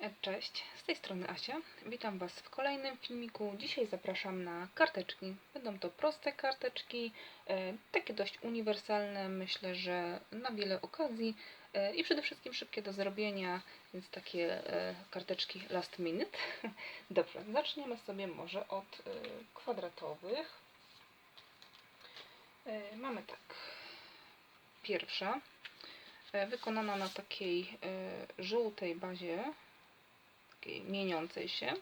E, Cześć, z tej strony Asia. Witam Was w kolejnym filmiku. Dzisiaj zapraszam na karteczki. Będą to proste karteczki, e, takie dość uniwersalne, myślę, że na wiele okazji e, i przede wszystkim szybkie do zrobienia, więc takie karteczki last minute. Dobrze, zaczniemy sobie może od kwadratowych. Mamy tak. Pierwsza, wykonana na takiej żółtej bazie, takiej mieniącej się.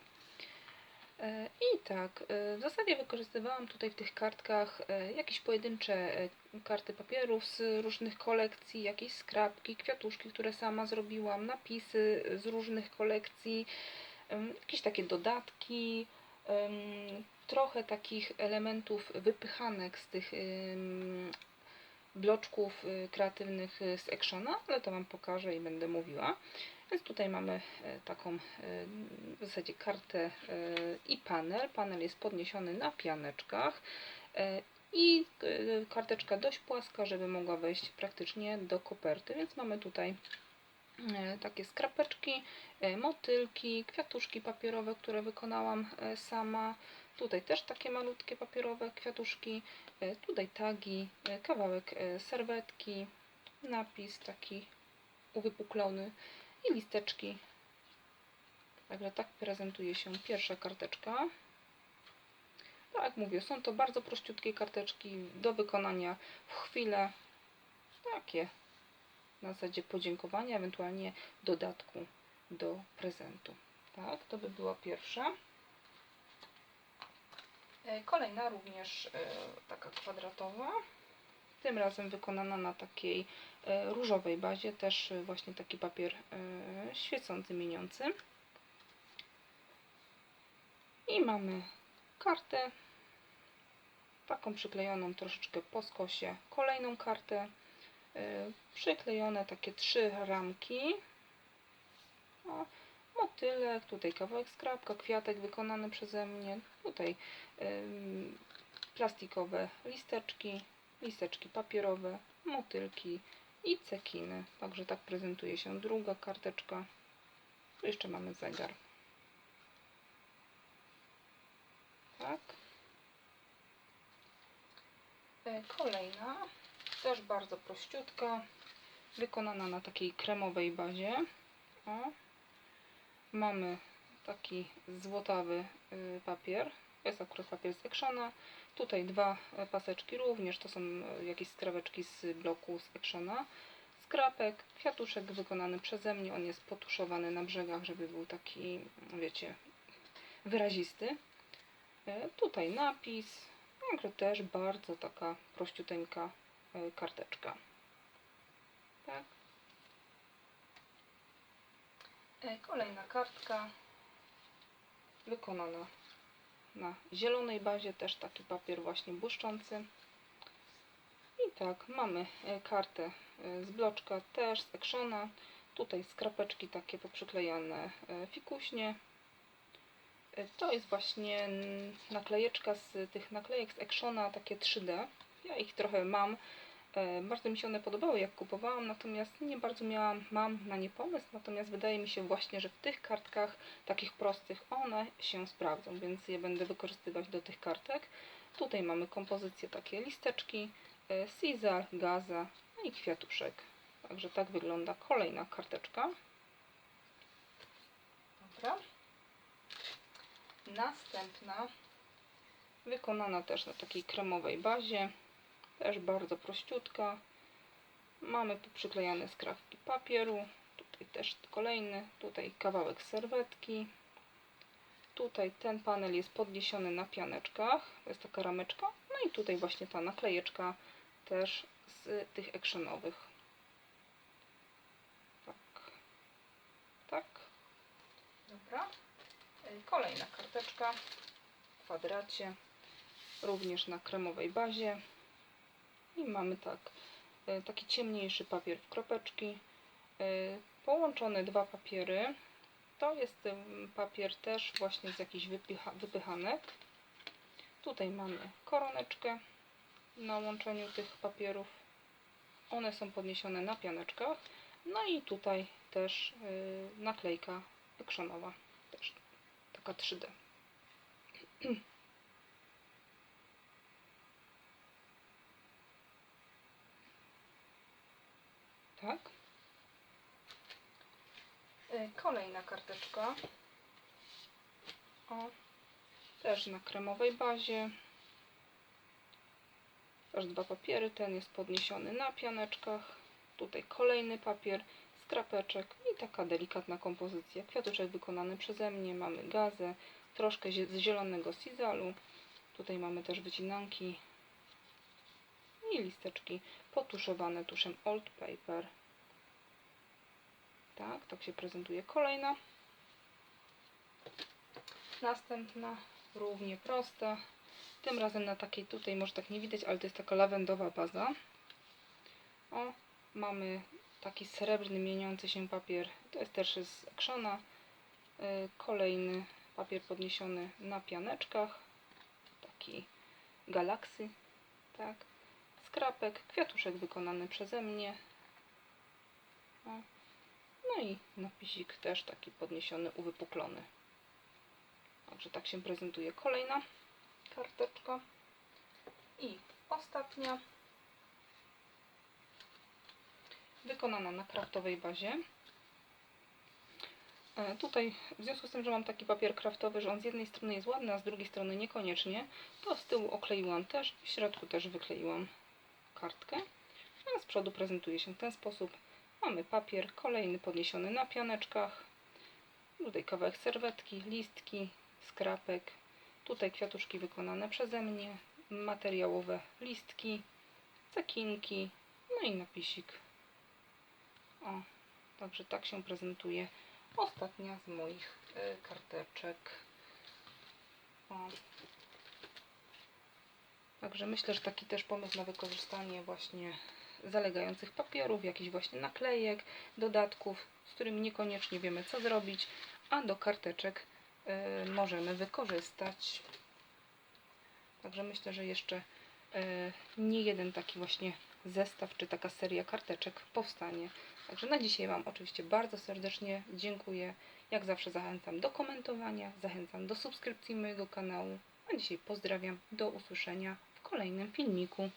E, I tak, e, w zasadzie wykorzystywałam tutaj w tych kartkach e, jakieś pojedyncze karty papierów z różnych kolekcji, jakieś skrapki, kwiatuszki, które sama zrobiłam, napisy z różnych kolekcji, jakieś takie dodatki, trochę takich elementów wypychanek z tych bloczków y, kreatywnych y, z Actiona, ale to Wam pokażę i będę mówiła. Więc tutaj mamy e, taką e, w zasadzie kartę e, i panel. Panel jest podniesiony na pianeczkach i karteczka dość płaska, żeby mogła wejść praktycznie do koperty. Więc mamy tutaj takie skrapeczki, motylki, kwiatuszki papierowe, które wykonałam sama. Tutaj też takie malutkie papierowe kwiatuszki. E, Tutaj tagi, e, kawałek e, serwetki, napis taki uwypuklony i listeczki. Także tak prezentuje się pierwsza karteczka. Tak jak mówię, są to bardzo prościutkie karteczki do wykonania w chwilę. Takie na zasadzie podziękowania, ewentualnie dodatku do prezentu. Tak, to by była pierwsza. E, Kolejna również e, taka kwadratowa. Tym razem wykonana na takiej e, różowej bazie, też właśnie taki papier świecący, mieniący. I mamy kartę, taką przyklejoną troszeczkę po skosie, kolejną kartę, przyklejone takie trzy ramki, o, motylek, tutaj kawałek skrapka, kwiatek wykonany przeze mnie, tutaj plastikowe listeczki, listeczki papierowe, motylki i cekiny. Także tak prezentuje się druga karteczka. Jeszcze mamy zegar. Tak. E, Kolejna, też bardzo prościutka, wykonana na takiej kremowej bazie. O. Mamy taki złotawy y, papier. Jest akurat papier z Actiona. Tutaj dwa e, paseczki również, to są e, jakieś skraweczki z bloku z Actiona. Skrapek, kwiatuszek wykonany przeze mnie. On jest potuszowany na brzegach, żeby był taki, wiecie, wyrazisty. E, Tutaj napis. Także też bardzo taka prościuteńka karteczka. Tak. Kolejna kartka wykonana na zielonej bazie, też taki papier właśnie błyszczący. I tak, mamy e, kartę e, z bloczka, też z Actiona. Tutaj skrapeczki takie poprzyklejane e, fikuśnie. To jest właśnie naklejeczka z tych naklejek z Actiona, takie 3D. Ja ich trochę mam. E, Bardzo mi się one podobały, jak kupowałam, natomiast nie bardzo miałam, mam na nie pomysł, natomiast wydaje mi się właśnie, że w tych kartkach, takich prostych, one się sprawdzą, więc je będę wykorzystywać do tych kartek. Tutaj mamy kompozycję takie listeczki, e, Caesar, gaza no i kwiatuszek. Także tak wygląda kolejna karteczka. Dobra. Następna, wykonana też na takiej kremowej bazie też bardzo prościutka. Mamy tu przyklejane skrawki papieru. Tutaj też kolejny. Tutaj kawałek serwetki. Tutaj ten panel jest podniesiony na pianeczkach. To jest taka rameczka. No i tutaj właśnie ta naklejeczka też z tych actionowych. Tak. Tak. Dobra. Kolejna karteczka w kwadracie. Również na kremowej bazie. I mamy tak, e, taki ciemniejszy papier w kropeczki, e, połączone dwa papiery. To jest papier też właśnie z jakichś wypycha, wypychanek. Tutaj mamy koroneczkę na łączeniu tych papierów. One są podniesione na pianeczkach. No i tutaj też e, naklejka ekrzonowa, też taka 3D. Tak. Y, Kolejna karteczka. O, też na kremowej bazie. Aż dwa papiery. Ten jest podniesiony na pianeczkach. Tutaj kolejny papier, skrapeczek i taka delikatna kompozycja. Kwiatuszek wykonany przeze mnie. Mamy gazę, troszkę z zielonego sizalu. Tutaj mamy też wycinanki i listeczki potuszowane tuszem Old Paper. Tak, tak się prezentuje kolejna. Następna, równie prosta. Tym razem na takiej tutaj, może tak nie widać, ale to jest taka lawendowa baza. O, mamy taki srebrny, mieniący się papier. To jest też z Actiona. Y, Kolejny papier podniesiony na pianeczkach. Taki galaksy, tak. Skrapek, kwiatuszek wykonany przeze mnie. No i napisik też taki podniesiony, uwypuklony. Także tak się prezentuje kolejna karteczka. I ostatnia. Wykonana na kraftowej bazie. E, Tutaj, w związku z tym, że mam taki papier kraftowy, że on z jednej strony jest ładny, a z drugiej strony niekoniecznie, to z tyłu okleiłam też, w środku też wykleiłam kartkę. A z przodu prezentuje się w ten sposób. Mamy papier kolejny podniesiony na pianeczkach. Tutaj kawałek serwetki, listki, skrapek. Tutaj kwiatuszki wykonane przeze mnie. Materiałowe listki, cekinki, no i napisik. O, także tak się prezentuje ostatnia z moich y, karteczek. O. Także myślę, że taki też pomysł na wykorzystanie właśnie zalegających papierów, jakichś właśnie naklejek, dodatków, z którymi niekoniecznie wiemy co zrobić, a do karteczek y, możemy wykorzystać. Także myślę, że jeszcze y, nie jeden taki właśnie zestaw, czy taka seria karteczek powstanie. Także na dzisiaj Wam oczywiście bardzo serdecznie dziękuję. Jak zawsze zachęcam do komentowania, zachęcam do subskrypcji mojego kanału. A dzisiaj pozdrawiam, do usłyszenia w kolejnym filmiku.